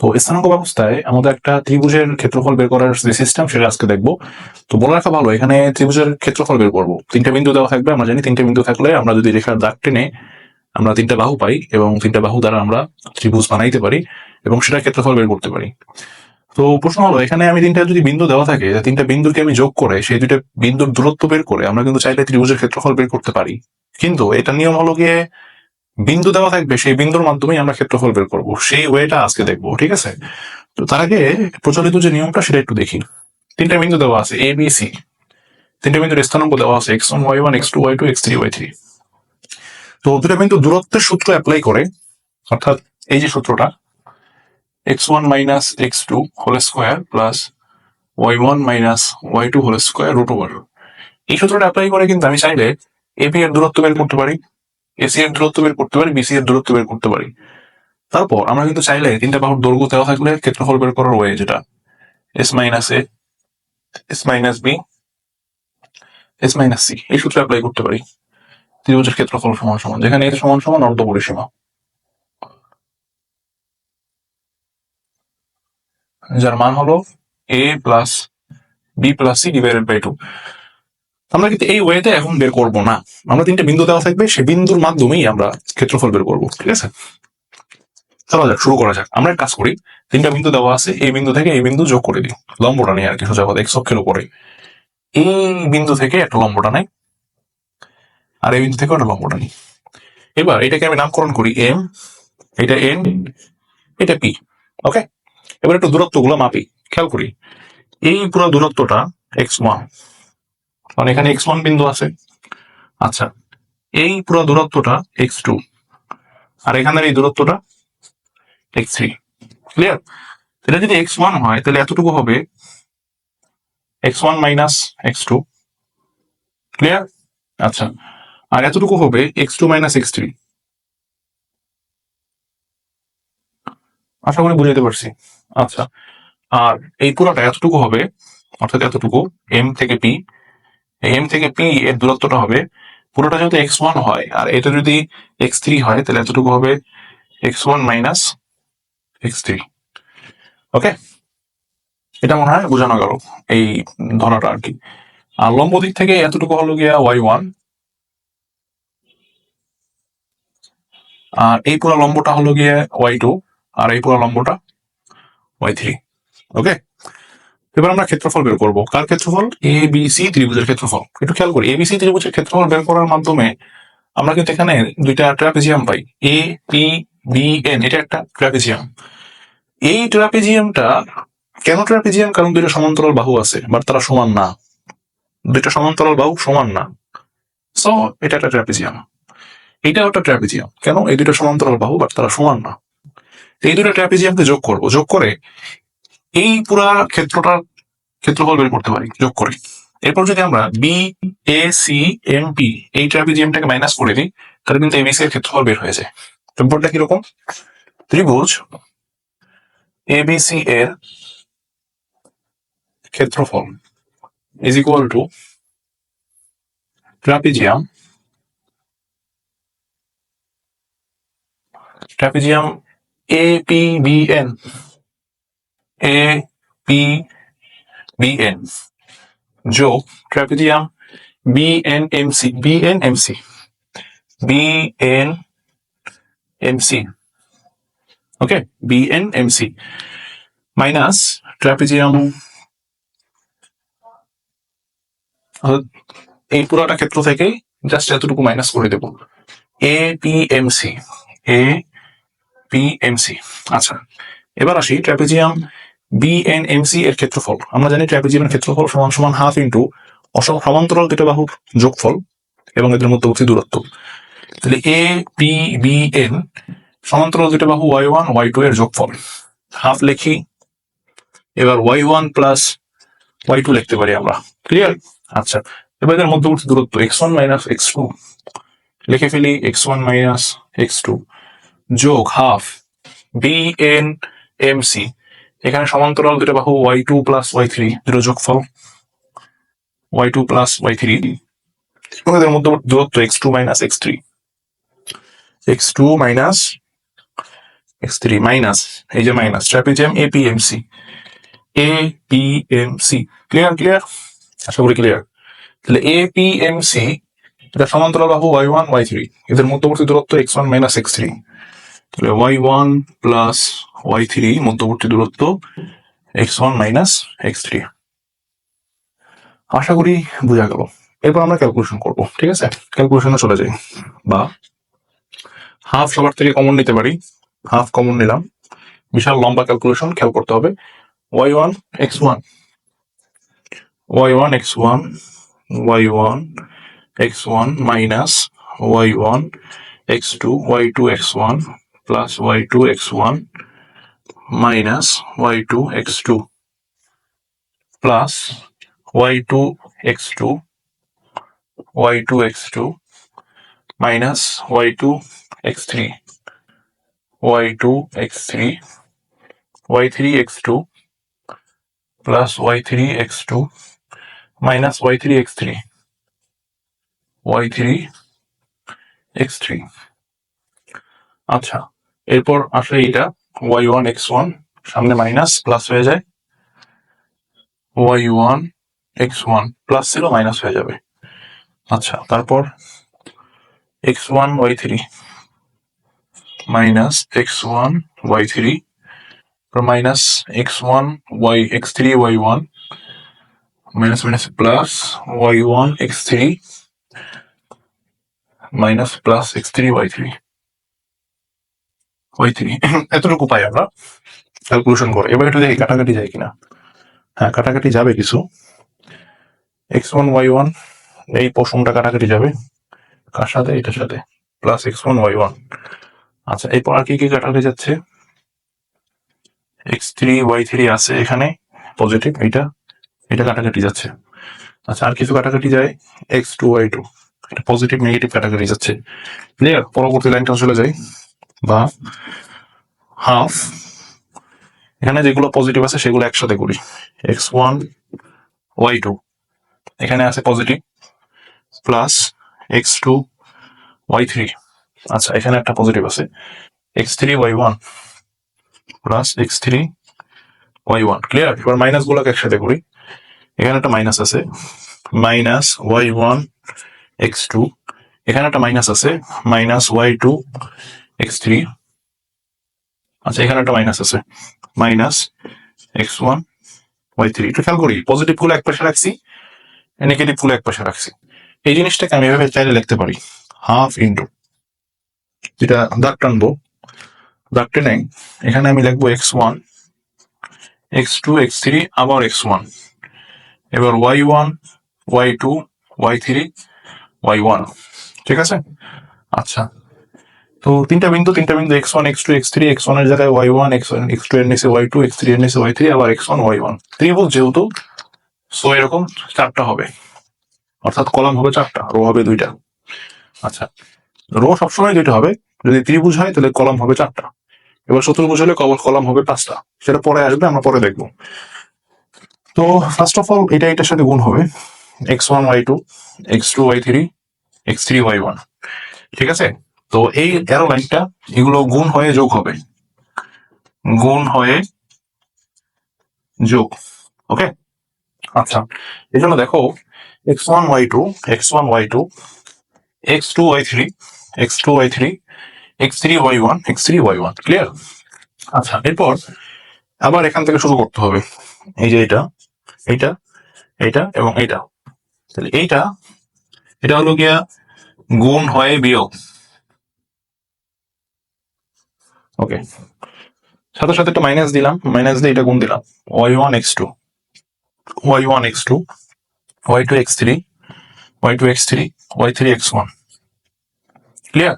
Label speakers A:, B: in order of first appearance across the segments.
A: তো স্থানাঙ্ক ব্যবস্থায় আমাদের একটা ত্রিভুজের ক্ষেত্রফল বের করার যে সিস্টেম সেটা আজকে দেখব। তো বলে রাখা ভালো, এখানে ত্রিভুজের ক্ষেত্রফল বের করব। তিনটা বিন্দু দেওয়া থাকবে, আমরা জানি তিনটা বিন্দু থাকলে আমরা যদি রেখার দাগ টেনে আমরা তিনটা বাহু পাই এবং তিনটা বাহু দ্বারা আমরা ত্রিভুজ বানাইতে পারি এবং সেটা ক্ষেত্রফল বের করতে পারি। তো প্রশ্ন হলো, এখানে আমি তিনটা যদি বিন্দু দেওয়া থাকে তিনটা বিন্দুকে আমি যোগ করে সেই দুইটা বিন্দুর দূরত্ব বের করে আমরা কিন্তু চাইলে ত্রিভুজের ক্ষেত্রফল বের করতে পারি। কিন্তু এটা নিয়ম হলো গিয়ে বিন্দু দেওয়া থাকবে, সেই বিন্দুর মাধ্যমেই আমরা ক্ষেত্রফল বের করব। সেই ওয়েটা আজকে দেখব, ঠিক আছে? তো তার আগে প্রচলিত যে নিয়মটা সেটা একটু দেখি। তিনটা বিন্দু দেওয়া আছে এ বি সি তিনটা বিন্দুর স্থানাঙ্ক দেওয়া আছে x one y one x two y two x three y three তো দুটা বিন্দু দূরত্বের সূত্র অ্যাপ্লাই করে, অর্থাৎ এই যে সূত্রটা x one minus x two whole square plus y one minus y two whole square root over এই সূত্রটা অ্যাপ্লাই করে কিন্তু আমি চাইলে এ বি এর দূরত্ব বের করতে পারি। এসি এর দূরত্ব বের করতে পারি বিসি এর দূরত্ব বের করতে পারি। তারপর আমরা কিন্তু চাইলে তিনটা বাহুর দৈর্ঘ্য দেওয়া থাকলে ক্ষেত্রফল বের করার ওয়ে যেটা। S minus a s minus b s minus c এই সূত্র অ্যাপ্লাই করতে পারি। ত্রিভুজের ক্ষেত্রফল সমান সমান, যেখানে এর সমান সমান অর্ধ পরিসীমা। যার মান হলো a plus b plus c divided by two আমরা কিন্তু এই ওয়েতে এখন বের করব না। আমরা তিনটা বিন্দু দেওয়া থাকবে, সেই বিন্দুর মাধ্যমেই আমরা ক্ষেত্রফল বের করব, ঠিক আছে? চলো যাক, শুরু করা যাক। আমরা এক কাজ করি, তিনটা বিন্দু দেওয়া আছে, এই বিন্দু থেকে এই বিন্দু যোগ করে দিই। লম্বটা নেই আর কি, সোজা কথা এক্স অক্ষের উপরে এই বিন্দু থেকে একটা লম্বটা নেই, আর এই বিন্দু থেকে একটা লম্বটা নেই। এবার এটাকে আমি নামকরণ করি এম, এটা এন, এটা পি, ওকে? এবার একটু দূরত্ব দূরত্বগুলো মাপি, খেয়াল করি। এই পুরো দূরত্বটা এক্স ওয়ান। কারণ এখানে এক্স ওয়ান বিন্দু আছে। আচ্ছা এই পুরো দূরত্বটা এক্স টু আর এখানের এই দূরত্বটা এক্স থ্রি ক্লিয়ার এটা যদি এক্স ওয়ান হয়, তাহলে এতটুকু হবে x one minus x two clear আচ্ছা আর এতটুকু হবে x two minus x three আশা করি বুঝাতে পারছি। আচ্ছা আর এই পুরোটা এতটুকু হবে, অর্থাৎ এতটুকু এম থেকে পি এম থেকে পি এর দূরত্বটা হবে, পুরোটা যেহেতু এক্স ওয়ান হয়, আর এটা যদি এক্স থ্রি হয়, তাহলে এতটুকু হবে x one minus x three okay এটা মনে হয় বোঝানো গেল, এই ধরাটা আর কি। আর লম্ব দিক থেকে এতটুকু হলো গিয়া ওয়াই ওয়ান আর এই পুরো লম্বটা হলো গিয়ে ওয়াই টু আর এই পুরো লম্বটা ওয়াই থ্রি ওকে এবার আমরা ক্ষেত্রফল বের করব। কার ক্ষেত্রফল? এ বি সি ত্রিভুজের ক্ষেত্রফল। একটু খেয়াল করি এ বি সি ত্রিভুজের ক্ষেত্রফল বের করার মাধ্যমে আমরা কিন্তু এখানে দুইটা ট্রাপিজিয়াম পাই। এ পি বি এন এটা একটা ট্রাপিজিয়াম। এই ট্রাপিজিয়ামটা কেন ট্রাপিজিয়াম? কারণ দুইটা সমান্তরাল বাহু আছে, বাট তারা সমান না। দুইটা সমান্তরাল বাহু সমান না। সো এটা একটা ট্রাপিজিয়াম। এটা একটা ট্রাপিজিয়াম। কেন? এই দুটো সমান্তরাল বাহু, বাট তারা সমান না। এই দুটো ট্রাপিজিয়ামকে যোগ করব। যোগ করে এই পুরা ক্ষেত্রটার ক্ষেত্রফল বের করতে পারি, যোগ করে। এরপর যদি আমরা B A C M P এই ট্রাপিজিয়ামটাকে মাইনাস করে দিই, তাহলে কিন্তু এবিসি এর ক্ষেত্রফল বের হয়ে যায়। ব্যাপারটা কীরকম? ত্রিভুজ এবিসি এর ক্ষেত্রফল is equal to trapezium trapezium A P B N A P B N যোগ trapezium B N M C B N M C B N M C okay B N M C minus trapezium এই পুরোটা ক্ষেত্র থেকে just এতটুকু minus করে দেব। A P M C A P M C আচ্ছা এবার আসি trapezium B N M C এর ক্ষেত্রফল। আমরা জানি ট্রাপিজিয়ামের ক্ষেত্রফল সমান সমান হাফ ইন্টু অসম সমান্তরাল দুটো বাহুর যোগফল এবং এদের মধ্যবর্তী দূরত্ব। তাহলে এ পি বি এন সমান্তরাল দুটো বাহু ওয়াই ওয়ান ওয়াই টু এর যোগফল। হাফ লিখি, এবার y one plus y two লিখতে পারি আমরা। ক্লিয়ার আচ্ছা এবার এদের মধ্যবর্তী দূরত্ব x one minus x two লিখে ফেলি x one minus x two যোগ half B N M C এখানে সমান্তরাল দুটো বাহু y two plus y three দুটো যোগফল y two plus y three এবং এদের মধ্যে দূরত্ব x two minus x three x two minus x three minus এই যে minus trapezium APMC APMC clear clear আশা করি ক্লিয়ার তাহলে এপিএমসি এটা সমান্তরাল বাহু ওয়াই ওয়ান ওয়াই থ্রি এদের মধ্যবর্তী দূরত্ব x one minus x three তাহলে y one plus y three মধ্যবর্তী দূরত্ব x one minus x three আশা করি বোঝা গেল। এরপর আমরা ক্যালকুলেশন করব, ঠিক আছে? ক্যালকুলেশনে চলে যাই। বা হাফ সবার থেকে কমন নিতে পারি। হাফ কমন নিলাম। বিশাল লম্বা ক্যালকুলেশন খেয়াল করতে হবে। Y one x one y one x one y one x one minus y one x two y two x one plus y2 x1 minus y2 x2 plus y2 x2 y2 x2 minus y2 x3 y2 x3 y3 x2 plus y3 x2 minus y3 x3 y3 x3 আচ্ছা এরপর আসলে এটা Y one x one সামনে minus plus হয়ে যায়। Y one x one plus ছিল minus হয়ে যাবে। আচ্ছা তারপর x one y three minus x one y three minus x one y x three y one minus minus plus y one x three minus plus x three y three y3 y3 এতটুকু পাই আমরা। Calculation করে। এবার একটু দেখি কাটাকাটি যায় কিনা। হ্যাঁ কাটাকাটি যাবে কিছু। এক্স ওয়ান ওয়াই ওয়ান এই পোষণটা কাটাকাটি যাবে। কার সাথে? এটার সাথে। Plus x one y one আচ্ছা এরপর আর কি কি কাটাকাটি যাচ্ছে? এক্স থ্রি ওয়াই থ্রি আছে এখানে। পজিটিভ এইটা। এটা কাটাকাটি যাচ্ছে। আচ্ছা আর কিছু কাটাকাটি যায়? এক্স টু ওয়াই টু এটা পজিটিভ নেগেটিভ কাটাকাটি যাচ্ছে। পরবর্তী লাইনটা চলে যাই। বা হাফ এখানে যেগুলো পজিটিভ আছে সেগুলো একসাথে করি। এক্স ওয়ান ওয়াই টু এখানে আছে positive plus x two y three আচ্ছা এখানে একটা পজিটিভ আছে। X three y one plus x three y one clear এবার মাইনাস গুলোকে একসাথে করি। এখানে একটা মাইনাস আছে minus y one x two এখানে একটা মাইনাস আছে minus y two x three আচ্ছা এখানে একটা মাইনাস আছে। Minus x one y three খেয়াল করি পজিটিভগুলো এক পাশে রাখছি নেগেটিভগুলো এক পাশে রাখছি। এই জিনিসটাকে আমি এভাবে চাইলে লিখতে পারি। হাফ ইন্টু যেটা দাগ টানবো, দাগ টেনে এখানে আমি লিখব x one x two x three আবার এক্স ওয়ান এবার y one y two y three y one ঠিক আছে? আচ্ছা তো তিনটা বিন্দু তিনটা বিন্দু x one x two x three x ওয়ানের জায়গায় y one x one x two এর নিচে ওয়াই টু এক্স থ্রি এর নিচে ওয়াই থ্রি আবার এক্স ওয়ান ওয়াই ওয়ান ত্রিভুজ যেহেতু সো এরকম চারটা হবে। অর্থাৎ কলাম হবে চারটা, রো হবে দুইটা। আচ্ছা রো সবসময় দুইটা হবে। যদি ত্রিভুজ হয়, তাহলে কলাম হবে চারটা। এবার চতুর্ভুজ হলে কলাম হবে পাঁচটা। সেটা পরে আসবে, আমরা পরে দেখব। তো ফার্স্ট অফ অল এটা এটার সাথে গুণ হবে। X one y two x two y three x three y one ঠিক আছে? তো এই অ্যারো লাইনটা এগুলো গুণ হয়ে যোগ হবে। গুণ হয়ে যোগ ওকে আচ্ছা এই জন্য দেখো x one y two x one y two x two y three x two y three x three y one x three y one clear আচ্ছা এরপর আবার এখান থেকে শুরু করতে হবে। এই যে এটা এইটা এইটা এবং এইটা। তাহলে এইটা, এটা হলো গিয়া গুণ হয় বিয়োগ। ওকে সাথে সাথে একটা মাইনাস দিলাম। মাইনাস দিয়ে এটা গুণ দিলাম। Y one x two y one x two y two x three y two x three y three x one clear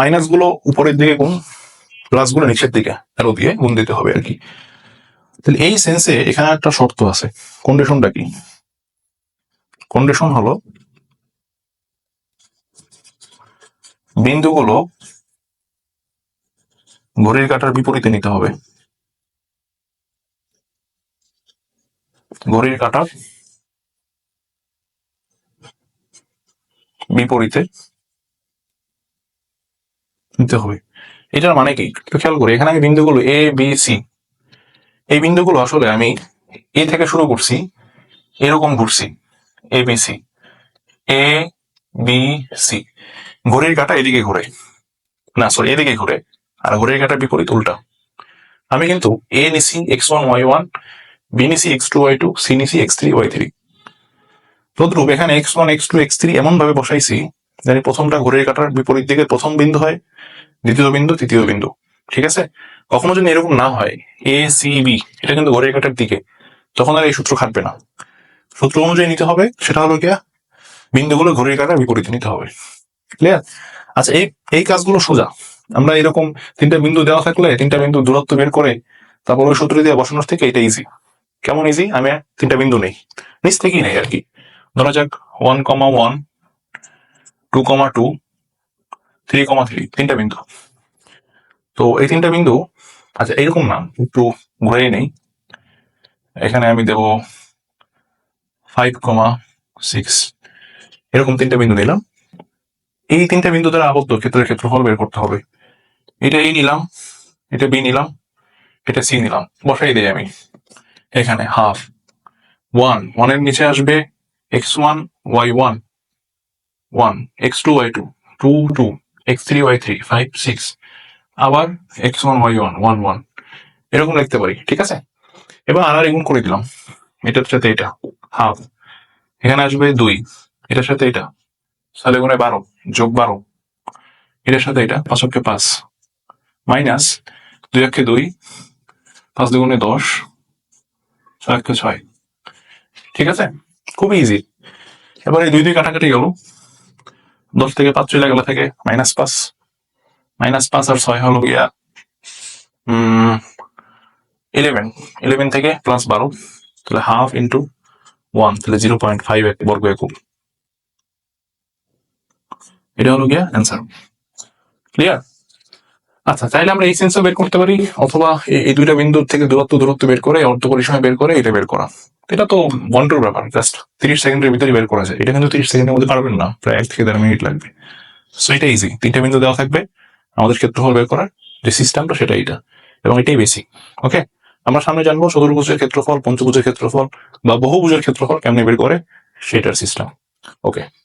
A: মাইনাসগুলো উপরের দিকে গুণ প্লাসগুলো নিচের দিকে আরও দিয়ে গুণ দিতে হবে আর কি। তাহলে এই সেন্সে এখানে একটা শর্ত আছে। কন্ডিশনটা কি? কন্ডিশন হলো, বিন্দুগুলো ঘড়ির কাটার বিপরীতে নিতে হবে। ঘড়ির কাটার বিপরীতে নিতে হবে। এটার মানে কি? একটু খেয়াল করি, এখানে আমি বিন্দুগুলো এ বি সি এই বিন্দুগুলো আসলে আমি এ থেকে শুরু করছি, এরকম ঘুরছি A B C A B C ঘড়ির কাঁটা এদিকে ঘুরে, না সরি এদিকে ঘুরে আর ঘড়ির কাঁটার বিপরীত উল্টা। আমি কিন্তু এ নিছি x one y one B নিছি x two y two C নিছি এক্স থ্রি ওয়াই থ্রি তদ্রুপ এখানে x one x two x three এমন ভাবে বসাইছি জানি প্রথমটা ঘড়ির কাঁটার বিপরীত দিকে প্রথম বিন্দু হয়, দ্বিতীয় বিন্দু, তৃতীয় বিন্দু। ঠিক আছে? কখনো যদি এরকম না হয় এ সি বি এটা কিন্তু ঘড়ির কাঁটার দিকে, তখন আর এই সূত্র খাটবে না। সূত্র অনুযায়ী নিতে হবে, সেটা হলো গিয়া বিন্দুগুলো ঘড়ির কাঁটার বিপরীতে নিতে হবে। ক্লিয়ার আচ্ছা এই এই কাজগুলো সোজা। আমরা এরকম তিনটা বিন্দু দেওয়া থাকলে, তিনটা বিন্দু দূরত্ব বের করে তারপর ওই সূত্র দিয়ে বসানোর থেকে এটা ইজি কেমন ইজি আমি তিনটা বিন্দু নেই। নিচ থেকেই নেই আর কি। ধরা যাক one comma one two comma two three comma three তিনটা বিন্দু। তো এই তিনটা বিন্দু আচ্ছা এইরকম না, একটু ঘুরে নেই। এখানে আমি দেব ফাইভ কমা সিক্স এরকম তিনটা বিন্দু নিলাম। এই তিনটা বিন্দু দ্বারা আবদ্ধ, ক্ষেত্রের ক্ষেত্রফল বের করতে হবে। এটা এই নিলাম, এটা বি নিলাম, এটা সি নিলাম, বসাই দিই আমি। এখানে হাফ ওয়ান ওয়ানের নিচে আসবে x one y one one x two y two two two x three y three five six আবার x one y one one one এরকম লিখতে পারি, ঠিক আছে? এবার আর এগুন করে দিলাম। এটার সাথে এটা হাফ এখানে আসবে দুই। এটার সাথে এটা। সালে গুণে বারো, যোগ বারো। এটার সাথে এটা পাঁচ অক্ষে পাঁচ। মাইনাস দুই অক্ষে দুই পাঁচ দুগুণে দশ, ছয় অক্ষে ছয়। ঠিক আছে? খুবই ইজি এবার এই দুই দুই কাটাকাটি গেল। দশ থেকে পাঁচ চলে গেলে থেকে মাইনাস পাঁচ। মাইনাস পাঁচ আর ছয় হলো গিয়া ইলেভেন ইলেভেন থেকে প্লাস বারো, তাহলে হাফ ইন্টু ওয়ান তাহলে জিরো পয়েন্ট ফাইভ এক বর্গ একক। এটা হলো গিয়া অ্যান্সার ক্লিয়ার আচ্ছা চাইলে আমরা এই সেন্সও বের করতে পারি, অথবা এই- দুইটা বিন্দুর থেকে দূরত্ব দূরত্ব বের করে, অর্ধ পরিসীমা বের করে, এটা বের করা। এটা তো বন্টুর ব্যাপার জাস্ট তিরিশ সেকেন্ডের ভিতরে বের করা যায়। এটা কিন্তু তিরিশ সেকেন্ডের মধ্যে পারবেন না, প্রায় এক থেকে দেড় মিনিট লাগবে। সো এটা ইজি তিনটা বিন্দু দেওয়া থাকবে, আমাদের ক্ষেত্রফল বের করার যে সিস্টেমটা সেটা এটা এবং এটাই বেশি ওকে আমরা সামনে জানব চতুর্ভুজের ক্ষেত্রফল, পঞ্চভুজের ক্ষেত্রফল, বা বহুভুজের ক্ষেত্রফল কেমনে বের করে, সেটার সিস্টেম ওকে